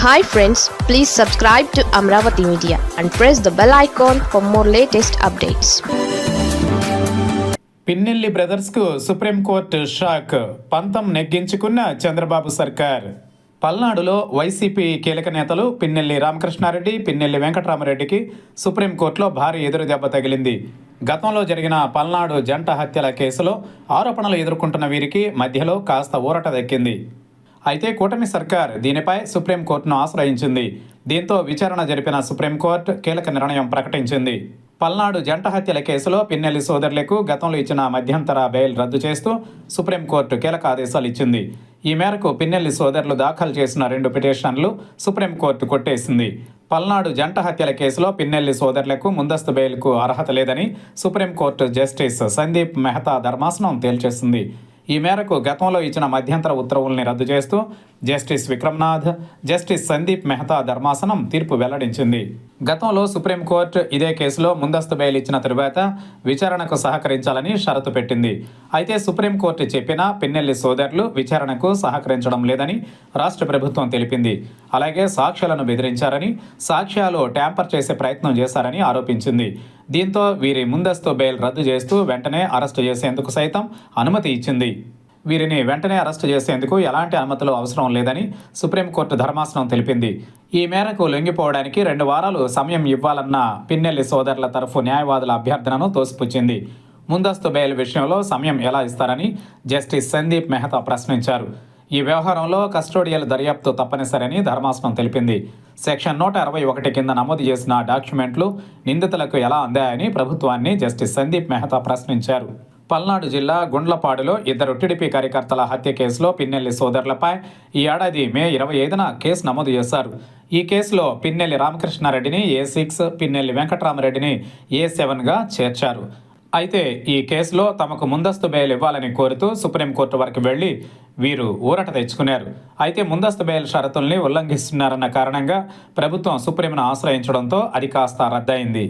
Hi friends please subscribe to Amaravati media and press the bell icon for more latest updates Pinnelli బ్రదర్స్కు supreme court shock పంతం నెగ్గించుకున్న చంద్రబాబు సర్కార్. పల్నాడులో YCP కీలక నేతలు పిన్నెల్లి రామకృష్ణారెడ్డి పిన్నెల్లి వెంకటరామరెడ్డికి సుప్రీంకోర్టులో భారీ ఎదురు దెబ్బ తగిలింది. గతంలో జరిగిన పల్నాడు జంట హత్యల కేసులో ఆరోపణలు ఎదుర్కొంటున్న వీరికి మధ్యలో కాస్త ఊరట దక్కింది. అయితే కూటమి సర్కార్ దీనిపై సుప్రీంకోర్టును ఆశ్రయించింది. దీంతో విచారణ జరిపిన సుప్రీంకోర్టు కీలక నిర్ణయం ప్రకటించింది. పల్నాడు జంట హత్యల కేసులో పిన్నెల్లి సోదరులకు గతంలో ఇచ్చిన మధ్యంతర బెయిల్ రద్దు చేస్తూ సుప్రీంకోర్టు కీలక ఆదేశాలు ఇచ్చింది. ఈ మేరకు పిన్నెల్లి సోదరులు దాఖలు చేసిన రెండు పిటిషన్లు సుప్రీంకోర్టు కొట్టేసింది. పల్నాడు జంట హత్యల కేసులో పిన్నెల్లి సోదరులకు ముందస్తు బెయిల్కు అర్హత లేదని సుప్రీంకోర్టు జస్టిస్ సందీప్ మెహతా ధర్మాసనం తేల్చేసింది. ఈ మేరకు గతంలో ఇచ్చిన మధ్యంతర ఉత్తర్వుల్ని రద్దు చేస్తూ జస్టిస్ విక్రమ్నాథ్ జస్టిస్ సందీప్ మెహతా ధర్మాసనం తీర్పు వెల్లడించింది. గతంలో సుప్రీంకోర్టు ఇదే కేసులో ముందస్తు బెయిల్ ఇచ్చిన తరువాత విచారణకు సహకరించాలని షరతు పెట్టింది. అయితే సుప్రీంకోర్టు చెప్పినా పిన్నెల్లి సోదరులు విచారణకు సహకరించడం లేదని రాష్ట్ర ప్రభుత్వం తెలిపింది. అలాగే సాక్ష్యాలను బెదిరించారని సాక్ష్యాలు ట్యాంపర్ చేసే ప్రయత్నం చేశారని ఆరోపించింది. దీంతో వీరి ముందస్తు బెయిల్ రద్దు చేస్తూ వెంటనే అరెస్టు చేసేందుకు సైతం అనుమతి ఇచ్చింది. వీరిని వెంటనే అరెస్టు చేసేందుకు ఎలాంటి అనుమతులు అవసరం లేదని సుప్రీంకోర్టు ధర్మాసనం తెలిపింది. ఈ మేరకు లొంగిపోవడానికి రెండు వారాలు సమయం ఇవ్వాలన్న పిన్నెల్లి సోదరుల తరఫు న్యాయవాదుల అభ్యర్థనను తోసిపుచ్చింది. ముందస్తు బెయిల్ విషయంలో సమయం ఎలా ఇస్తారని జస్టిస్ సందీప్ మెహతా ప్రశ్నించారు. ఈ వ్యవహారంలో కస్టోడియల్ దర్యాప్తు తప్పనిసరని ధర్మాసనం తెలిపింది. సెక్షన్ నూట అరవై ఒకటి కింద నమోదు చేసిన డాక్యుమెంట్లు నిందితులకు ఎలా అందాయని ప్రభుత్వాన్ని జస్టిస్ సందీప్ మెహతా ప్రశ్నించారు. పల్నాడు జిల్లా గుండ్లపాడులో ఇద్దరు టీడీపీ కార్యకర్తల హత్య కేసులో పిన్నెల్లి సోదరులపై ఈ ఏడాది మే ఇరవై ఐదున కేసు నమోదు చేశారు. ఈ కేసులో పిన్నెల్లి రామకృష్ణారెడ్డిని ఏ సిక్స్ పిన్నెల్లి వెంకటరామరెడ్డిని ఏ సెవెన్గా చేర్చారు. అయితే ఈ కేసులో తమకు ముందస్తు బెయిల్ ఇవ్వాలని కోరుతూ సుప్రీంకోర్టు వరకు వెళ్ళి వీరు ఊరట తెచ్చుకున్నారు. అయితే ముందస్తు బెయిల్ షరతుల్ని ఉల్లంఘిస్తున్నారన్న కారణంగా ప్రభుత్వం సుప్రీంను ఆశ్రయించడంతో అది కాస్త రద్దయింది.